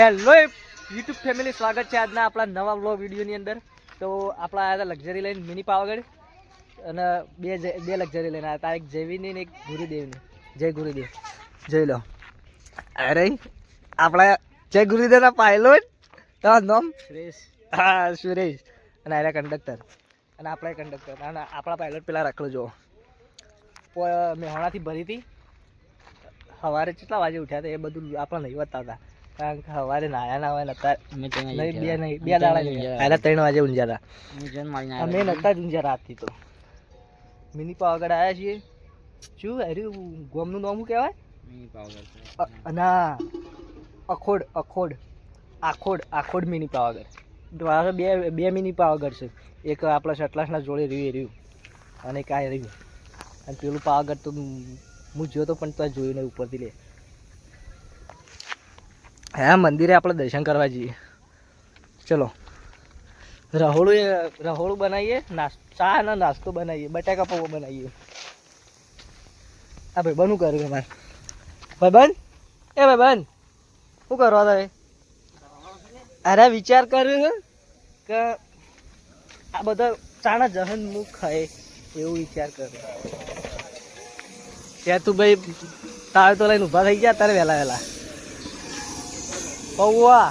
Hello YouTube family સ્વાગત છે આજના આપણા નવા બ્લોગ વિડીયોની અંદર. તો આપણા આવ્યા હતા લક્ઝરી લઈને મિની પાવાગઢ અને બે બે લક્ઝરી લઈને આવ્યા એક જૈવીની ને એક ગુરુદેવની. જય ગુરુદેવ. જય લો. અરે આપણા જય ગુરુદેવના પાયલોટ તમારું નામ? સુરેશ. હા સુરેશ. અને આર્યા કંડક્ટર અને આપણે કંડક્ટર અને આપણા પાયલોટ પેલા રખડો જુઓ. મહેણાથી ભરી હતી સવારે કેટલા વાગે ઉઠ્યા હતા એ બધું આપણે નહીં બતાવતા. કારણ કે સવારે નાયા ના હોય નતા નહીં બે નહીં બે દાડા પહેલા ત્રણ વાગે ઊંઝા હતા અમે નતા જ ઊંઝા રાતથી તો. મિની પાવાગઢ આવ્યા છીએ. શું હાર્યું ગોમનું નામ શું કહેવાય? ના અખોડ અખોડ આખોડ આખોડ મિની પાવાગઢ મારે બે બે મિની પાવાગઢ છે. એક આપણા સટલાસના જોડે રહ્યું રહ્યું. અને કાંઈ રહ્યું. અને પેલું પાવાગઢ તો હું- જોયો તો પણ તો જોયું નહીં ઉપરથી લે. હા મંદિરે આપણે દર્શન કરવા જઈએ. ચલો. રહોળું રહોળું બનાવીએ ચા અને નાસ્તો બનાવીએ, બટાકા પૌવા બનાવીએ. આ ભાઈ બનું કર્યું અમારે? ભાઈ બન એ ભાઈ બન શું કરવા તમે અરે વિચાર કર્યો કે આ બધા ચાણા જહન મુખ ખાય એવું વિચાર કર્યો. ત્યાં તું ભાઈ તારે તો લઈને ઊભા થઈ ગયા તારે વહેલા વહેલા. પૌવા.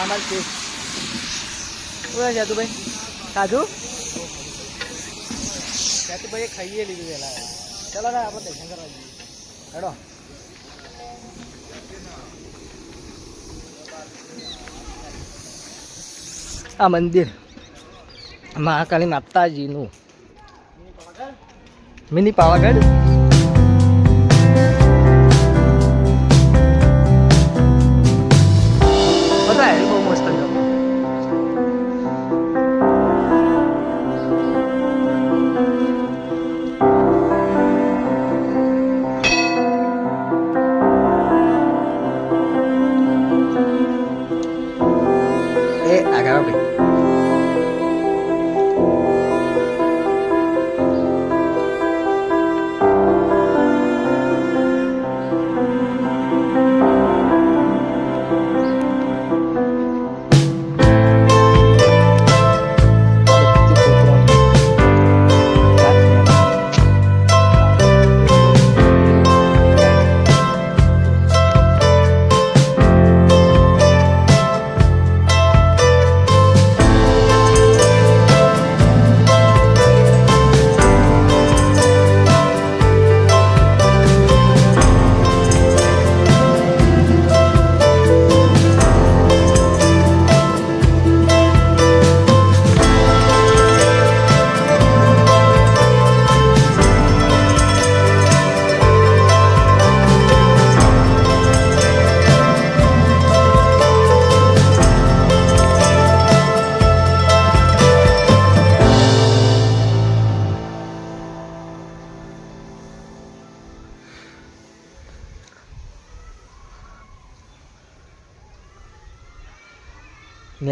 અમારે છે છે તું ભાઈ. કાજુ ત્યાં ભાઈ ખાઈએ લીધું વહેલા ચલો ને આપણે દર્શન કરવા જઈએ. હેડો. આ મંદિર. મહાકાળી માતાજીનું. મિની પાવાગઢ?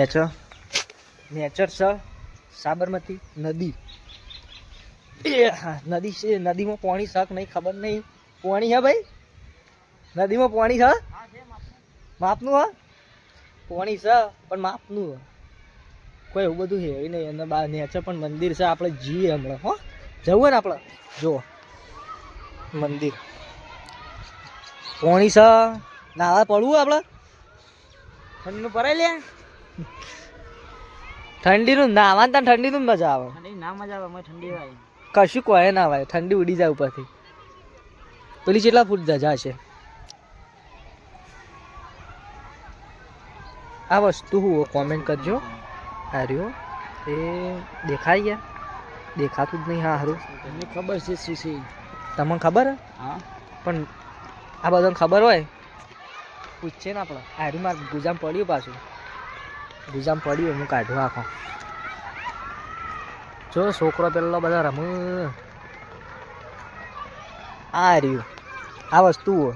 નેચર નેચર છે. સાબરમતી નદી. નદી છે. નદીમાં પાણી શક નહીં, ખબર નહીં. પાણી હે ભાઈ? નદીમાં પાણી છે માપનું હા? પાણી છે, પણ માપનું કોઈ એવું બધું હેવી નહીં. અને બા નેચર પણ મંદિર છે. આપણે જઈએ હમણાં, હો. જવું ને આપણે? જુઓ. મંદિર. પાણી છે. નાવા પડવું આપણે? ઠંડીનું પરાય લે. ઠંડીનું નાવા ત્યાં ઠંડીનું મજા આવે. ના મજા આવે ઠંડી વાય કશું કોઈ ના આવે ઠંડી ઉડી જાય ઉપરથી. પેલી કેટલા ફૂટ ધજા છે. આ વસ્તુ હું કોમેન્ટ કરજો. હાર્યો એ દેખાય ગયા? દેખાતું જ નહીં હા હારું. તમને ખબર છે શું છે? તમને ખબર? હે? હા પણ આ બધાને ખબર હોય? પૂછશે ને આપણે હારું મારે ગુજામ પડ્યું પાછું. ગુજામ પડ્યું હું કાઢું આખો જો છોકરો પેલો બધા રમ આ રહ્યું આ વસ્તુ હો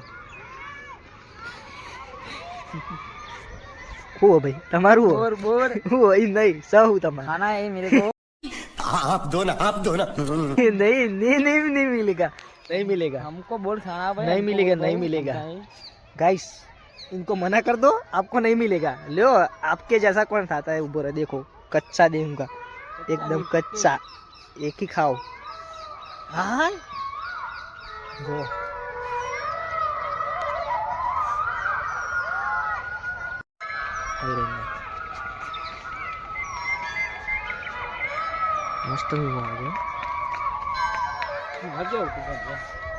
હું હો ભાઈ તમારું હો બોર બોર હું હોય નહીં સહુ તમારે खाना है मेरे को नहीं नहीं नहीं नहीं मिलेगा नहीं मिलेगा हमको बोल खाना भाई नहीं हमको मिलेगा, बोल नहीं दो, मिलेगा। हम गाइस इनको मना कर दो, आपको नहीं मिलेगा। लो, आपके जैसा कौन खाता है बोरा देखो, कच्चा देगा एकदम कच्चा। एक ही खाओ। हाँ? गो मस्त हुआ आगे भाग जाओ, भाग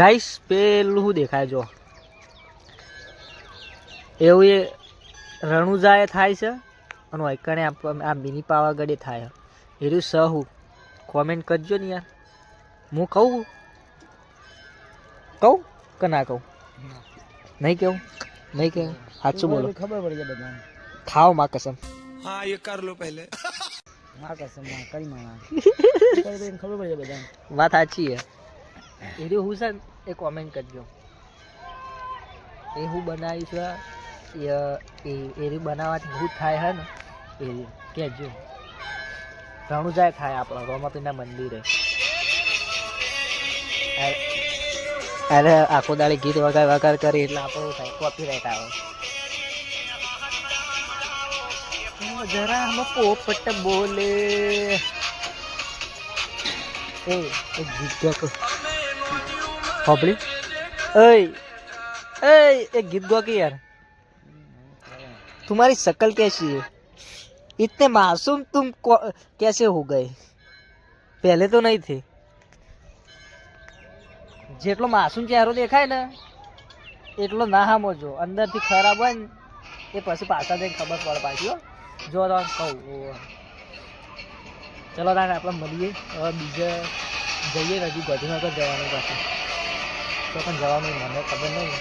ગાઈસ પેલું શું દેખાય જો? એવું એ રણુજાએ થાય છે અને વાયકણે આ મિની પાવાગઢે થાય એનું સહુ કોમેન્ટ કરજો ને યાર. હું કહું? કહું કે ના કહું? નહીં કેવું નહીં કેવું સાચું બોલો. ખબર પડી જાય બધાને. ખાઓ માં કસમ. હા એ કર લો પહેલે. માં કસમમાં કરી માં ખબર પડી જાય બધા વાત સાચી છે. એ રહ્યું હું છે ને, એ કોમેન્ટ કરજો. એ હું બનાવી છું, એ એ બનાવવાથી હું થાય હે ને, એ રહ્યું કહેજો રણુજાય થાય આપણા, રોમાપીના મંદિરે. અરે- આખો દાડે ગીત વગાર વગાડ કરી એટલે આપણું થાય કોપી રાઈટ આવે જરા પોપટ બોલે. એ ગાતો. હોબળી ओए ओए एक गीत गा के यार तुम्हारी शक्ल कैसी है इतने मासूम तुम को- कैसे हो गए पहले तो नहीं थे જેટલો માસૂમ ચહેરો દેખાય ને એટલો ના હામો જો અંદરથી ખરાબ હોય ને એ પછી પાછા જઈને ખબર પડે પાછી હો. જો તો કહું ઓહો. ચલો તાને આપણે મળીએ હવે બીજે જઈએ હજી ગાંધીનગર જવાનું પાછું તો જવાનું મને ખબર નહીં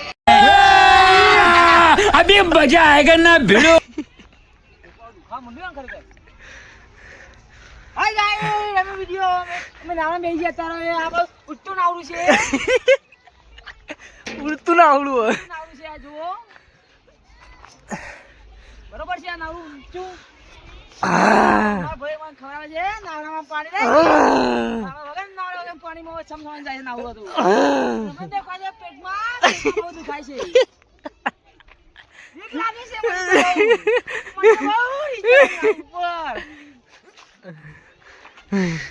અભી મજા આયેગા ના ભીડો? નાણા બેસી ગયા તારો આ બસ ઉડતું નાવડું છે. ઉડતું નાવડું નાવડું છે આ જુઓ. બરોબર છે આ નાવડું ઉડતું છે નાવડામાં પાણી પાણીમાં છમછમાઈને જાય છે નાવડું હતું તમને દેખાય છે પેટમાં બહુ દુખાય છે. બીક લાગે છે મને બહુ.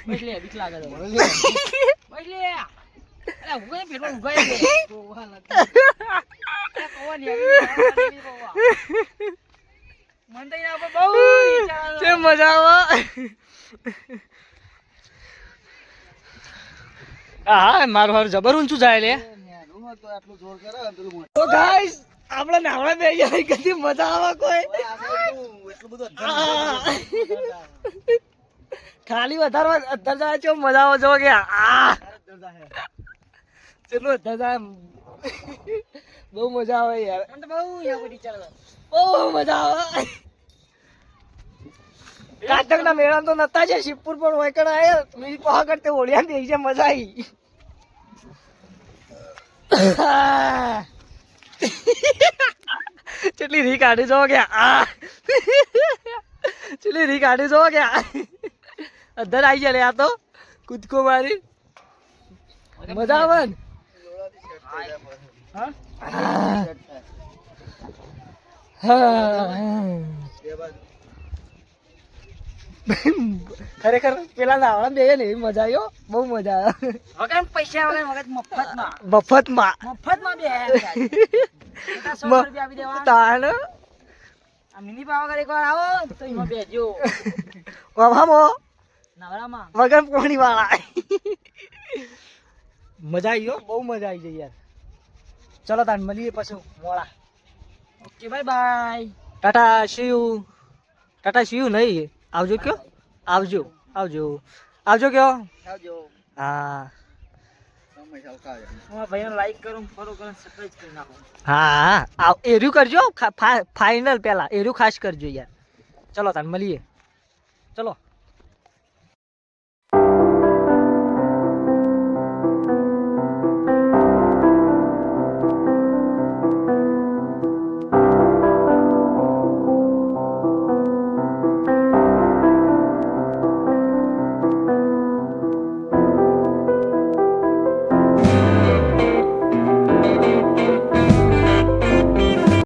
મને ઉપર. બીક લાગે પેટમાં ઉગાય નથી. મને તો એના ઉપર બહુ મજા આવે? હા મારું હારું જબર ઊંચું જાય લે. તો ગાઈસ આપણે નાવડા બે કદી મજા આવે કોઈ? ખાલી વધારે અધર જાય છે મજા આવે જો કે આ. ચલો જાય બહુ મજા આવે યાર. બહુ મજા આવે. કાટક ના મેળા તો નતા છે શિવપુર પણ વૈકણ આયા મી પહાગડ તે ઓળિયા ને છે મજા આવી કેટલી રી કાઢી જો કે આ? કેટલી રી કાઢી જો કે અધર આવી લે આ તો, કૂદકો મારી. મજા આવે ખરેખર પેલા નાવડા બે ને એવી મજા આવ્યો બહુ મજા આવે વગર પૈસા વગર વગર મફતમાં? મફતમાં. મફતમાં બે તાણ. આ મિની પાવાગર એકવાર આવો તો એમાં બેજો. વામો નવરામાં વગર પોણી વાળા. મજા આવી ગયો બહુ મજા આવી ગઈ યાર. ચલો તાન મળીએ પછી મોડા. Okay bye bye Tata Shiv Tata Shiv નહીં. આવજો કયો? આવજો આવજો. આવજો કયો? હા. ભાઈને લાઈક કરો ફોલો કરો સબસ્ક્રાઇબ કરી નાખો. હા હા. આવ એર્યું કરજો. ફાઇનલ પહેલા. એર્યું ખાસ કરજો યાર. ચલો તાન મળીએ. ચલો.